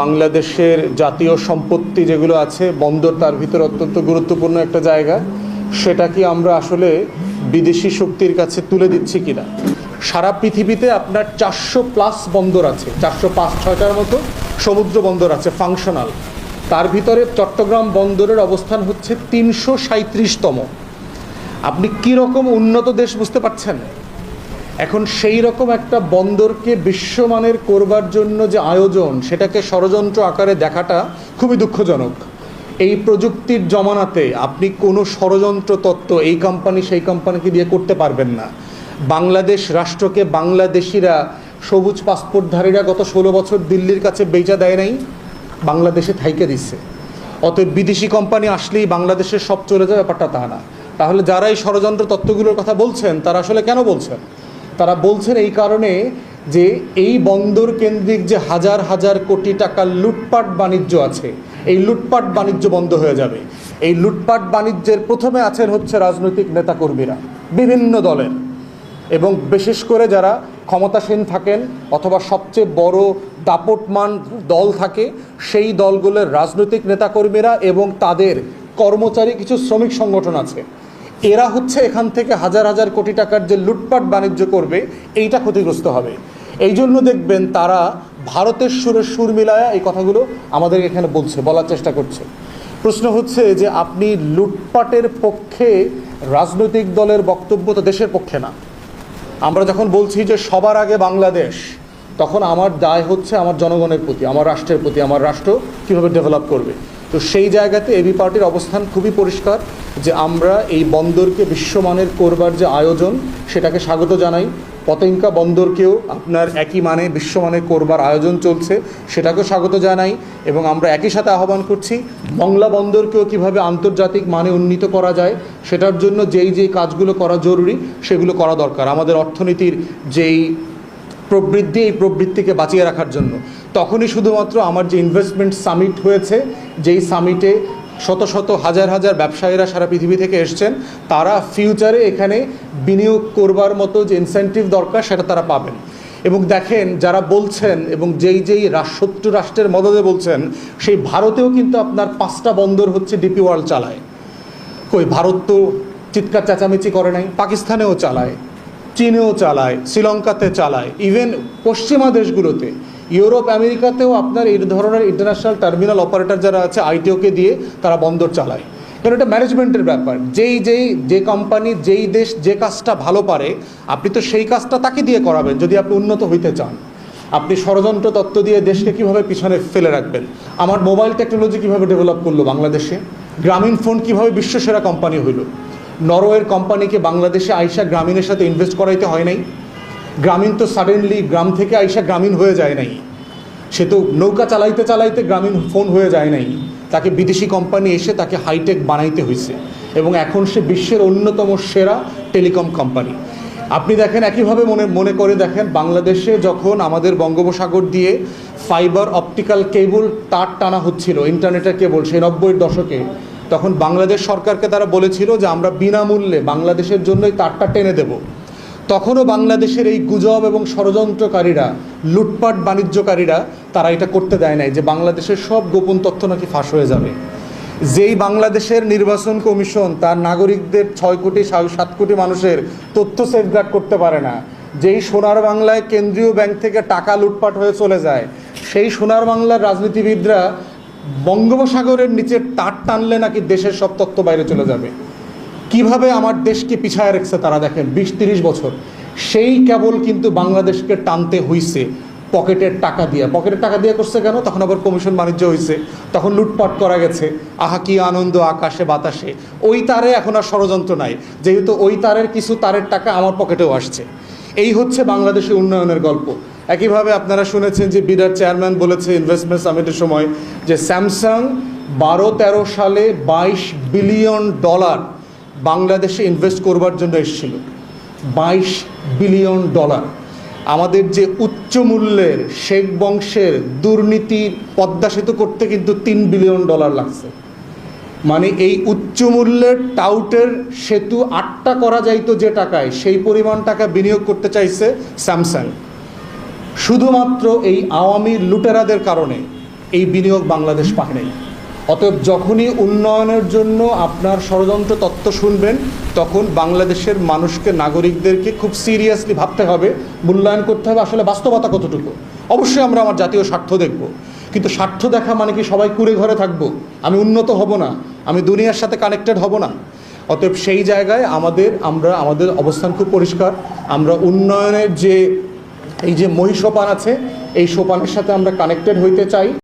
বাংলাদেশের জাতীয় সম্পত্তি যেগুলো আছে, বন্দর তার ভিতরে অত্যন্ত গুরুত্বপূর্ণ একটা জায়গা। সেটা কি আমরা আসলে বিদেশি শক্তির কাছে তুলে দিচ্ছি কিনা? সারা পৃথিবীতে আপনার চারশো প্লাস বন্দর আছে, চারশো পাঁচ ছয়টার মতো সমুদ্র বন্দর আছে ফাংশনাল তার ভিতরে চট্টগ্রাম বন্দরের অবস্থান হচ্ছে তিনশো সাঁত্রিশতম আপনি কীরকম উন্নত দেশ বুঝতে পারছেন? এখন সেই রকম একটা বন্দরকে বিশ্বমানের করবার জন্য যে আয়োজন, সেটাকে ষড়যন্ত্র আকারে দেখাটা খুবই দুঃখজনক। এই প্রযুক্তির জমানাতে আপনি কোনো ষড়যন্ত্র তত্ত্ব এই কোম্পানি সেই কোম্পানিকে দিয়ে করতে পারবেন না। বাংলাদেশ রাষ্ট্রকে বাংলাদেশিরা, সবুজ পাসপোর্টধারীরা গত ষোলো বছর দিল্লির কাছে বেচা দেয় নাই, বাংলাদেশে থাইকে দিচ্ছে। অতএব বিদেশি কোম্পানি আসলেই বাংলাদেশের সব চলে যায়, ব্যাপারটা তা না। তাহলে যারা এই ষড়যন্ত্র তত্ত্বগুলোর কথা বলছেন, তারা আসলে কেন বলছেন? তারা বলছেন এই কারণে যে এই বন্দর কেন্দ্রিক যে হাজার হাজার কোটি টাকার লুটপাট বাণিজ্য আছে, এই লুটপাট বাণিজ্য বন্ধ হয়ে যাবে। এই লুটপাট বাণিজ্যের প্রথমে আছেন হচ্ছে রাজনৈতিক নেতাকর্মীরা, বিভিন্ন দলের। এবং বিশেষ করে যারা ক্ষমতাসীন থাকেন অথবা সবচেয়ে বড় দাপটমান দল থাকে, সেই দলগুলোর রাজনৈতিক নেতাকর্মীরা এবং তাদের কর্মচারী, কিছু শ্রমিক সংগঠন আছে। এরা হচ্ছে এখান থেকে হাজার হাজার কোটি টাকার যে লুটপাট বাণিজ্য করবে, এইটা ক্ষতিগ্রস্ত হবে। এই জন্য দেখবেন তারা ভারতের সুরের সুর মিলায়া এই কথাগুলো আমাদের এখানে বলছে, বলার চেষ্টা করছে। প্রশ্ন হচ্ছে যে আপনি লুটপাটের পক্ষে রাজনৈতিক দলের বক্তব্য তো দেশের পক্ষে না। আমরা যখন বলছি যে সবার আগে বাংলাদেশ, তখন আমার দায় হচ্ছে আমার জনগণের প্রতি, আমার রাষ্ট্রের প্রতি, আমার রাষ্ট্র কীভাবে ডেভেলপ করবে। তো সেই জায়গাতে এবি পার্টির অবস্থান খুবই পরিষ্কার যে আমরা এই বন্দরকে বিশ্বমানের করবার যে আয়োজন, সেটাকে স্বাগত জানাই। পতেঙ্কা বন্দরকেও আপনার একই মানে বিশ্বমানের করবার আয়োজন চলছে, সেটাকেও স্বাগত জানাই এবং আমরা একই সাথে আহ্বান করছি মংলা বন্দরকেও কীভাবে আন্তর্জাতিক মানে উন্নীত করা যায়, সেটার জন্য যেই যেই কাজগুলো করা জরুরি, সেগুলো করা দরকার। আমাদের অর্থনীতির যেই প্রবৃদ্ধি, এই প্রবৃত্তিকে বাঁচিয়ে রাখার জন্য। তখনই শুধুমাত্র আমার যে ইনভেস্টমেন্ট সামিট হয়েছে, যেই সামিটে শত শত, হাজার হাজার ব্যবসায়ীরা সারা পৃথিবী থেকে এসছেন, তারা ফিউচারে এখানে বিনিয়োগ করবার মতো যে ইনসেন্টিভ দরকার, সেটা তারা পাবেন। এবং দেখেন, যারা বলছেন এবং যেই যেই শত্রু রাষ্ট্রের মদদে বলছেন, সেই ভারতেও কিন্তু আপনার পাঁচটা বন্দর হচ্ছে ডিপি ওয়ার্ল্ড চালায়। কই, ভারত তো চিৎকার, চেঁচামেচি করে নাই, পাকিস্তানেও চালায়। চীনেও চালায়, শ্রীলঙ্কাতে চালায় ইভেন পশ্চিমা দেশগুলোতে। ইউরোপ, আমেরিকাতেও আপনার এই ধরনের ইন্টারন্যাশনাল টার্মিনাল অপারেটর যারা আছে, আইটিওকে দিয়ে তারা বন্দর চালায়। কারণ এটা ম্যানেজমেন্টের ব্যাপার। যেই যেই, যে কোম্পানি যেই দেশ যে কাজটা ভালো পারে, আপনি তো সেই কাজটা তাকে দিয়ে করাবেন যদি আপনি উন্নত হইতে চান। আপনি ষড়যন্ত্র তত্ত্ব দিয়ে দেশকে কীভাবে পিছনে ফেলে রাখবেন? আমার মোবাইল টেকনোলজি কীভাবে ডেভেলপ করল বাংলাদেশে? গ্রামীণ ফোন কীভাবে বিশ্বসেরা কোম্পানি হইল? নরওয়ের কোম্পানিকে বাংলাদেশে আইসা গ্রামীণের সাথে ইনভেস্ট করাইতে হয় নাই। গ্রামীণ তো সাডেনলি গ্রাম থেকে আইসা গ্রামীণ হয়ে যায় নাই। সে তো নৌকা চালাইতে চালাইতে গ্রামীণ ফোন হয়ে যায় নাই। তাকে বিদেশি কোম্পানি এসে তাকে হাইটেক বানাইতে হয়েছে এবং এখন সে বিশ্বের অন্যতম সেরা টেলিকম কোম্পানি আপনি দেখেন একইভাবে মনে মনে করে দেখেন বাংলাদেশে যখন আমাদের বঙ্গোপসাগর দিয়ে ফাইবার অপটিক্যাল কেবল তার টানা হচ্ছিল ইন্টারনেটের কেবল সেই নব্বইয়ের দশকে। তখন বাংলাদেশ সরকারকে তারা বলেছিল যে আমরা বিনামূল্যে বাংলাদেশের জন্যই তারটা টেনে দেব। তখনও বাংলাদেশের এই গুজব এবং ষড়যন্ত্রকারীরা, লুটপাট বাণিজ্যকারীরা, তারা এটা করতে দেয় নাই যে বাংলাদেশের সব গোপন তথ্য নাকি ফাঁস হয়ে যাবে। যেই বাংলাদেশের নির্বাচন কমিশন তার নাগরিকদের ছয় কোটি সাত কোটি মানুষের তথ্য সেফগার্ড করতে পারে না, যেই সোনার বাংলায় কেন্দ্রীয় ব্যাংক থেকে টাকা লুটপাট হয়ে চলে যায়, সেই সোনার বাংলার রাজনীতিবিদরা বঙ্গোপসাগরের নিচে তার টানলে নাকি দেশের সব তত্ত্ব বাইরে চলে যাবে? কীভাবে আমার দেশকে পিছায় রেখেছে তারা দেখেন বিশ তিরিশ বছর। সেই কেবল কিন্তু বাংলাদেশকে টানতে হইছে, পকেটের টাকা দিয়ে। পকেটের টাকা দিয়ে করছে কেন? তখন আবার কমিশন বাণিজ্য হয়েছে তখন লুটপাট করা গেছে। আহা, কি আনন্দ আকাশে, বাতাসে। ওই তারে এখন আর ষড়যন্ত্র নাই। যেহেতু ওই তারের কিছু তারের টাকা আমার পকেটেও আসছে। এই হচ্ছে বাংলাদেশের উন্নয়নের গল্প। একইভাবে আপনারা শুনেছেন যে বিরাট চেয়ারম্যান বলেছে ইনভেস্টমেন্ট সামিটের সময় যে স্যামসাং বারো তেরো সালে বাইশ বিলিয়ন ডলার বাংলাদেশে ইনভেস্ট করবার জন্য এসেছিল। বাইশ বিলিয়ন ডলার। আমাদের যে উচ্চ মূল্যের শেখ বংশের দুর্নীতি পদ্মা সেতু করতে কিন্তু তিন বিলিয়ন ডলার লাগছে। মানে এই উচ্চ মূল্যের টাউটের সেতু আটটা করা যাইতো যে টাকায়, সেই পরিমাণ টাকা বিনিয়োগ করতে চাইছে স্যামসাং। শুধুমাত্র এই আওয়ামী লুটেরাদের কারণে এই বিনিয়োগ বাংলাদেশ পায় নাই। অতএব যখনই উন্নয়নের জন্য আপনার ষড়যন্ত্র তত্ত্ব শুনবেন, তখন বাংলাদেশের মানুষকে, নাগরিকদেরকে খুব সিরিয়াসলি ভাবতে হবে, মূল্যায়ন করতে হবে আসলে বাস্তবতা কতটুকু। অবশ্যই আমরা আমার জাতীয় স্বার্থ দেখব। কিন্তু স্বার্থ দেখা মানে কি সবাই কুড়ে ঘরে থাকব? আমি উন্নত হব না। আমি দুনিয়ার সাথে কানেক্টেড হব না। অতএব সেই জায়গায় আমাদের, আমরা, আমাদের অবস্থান খুব পরিষ্কার। আমরা উন্নয়নের যে, এই যে মহিষোপান আছে, এই সোপানের সাথে আমরা কানেক্টেড হইতে চাই।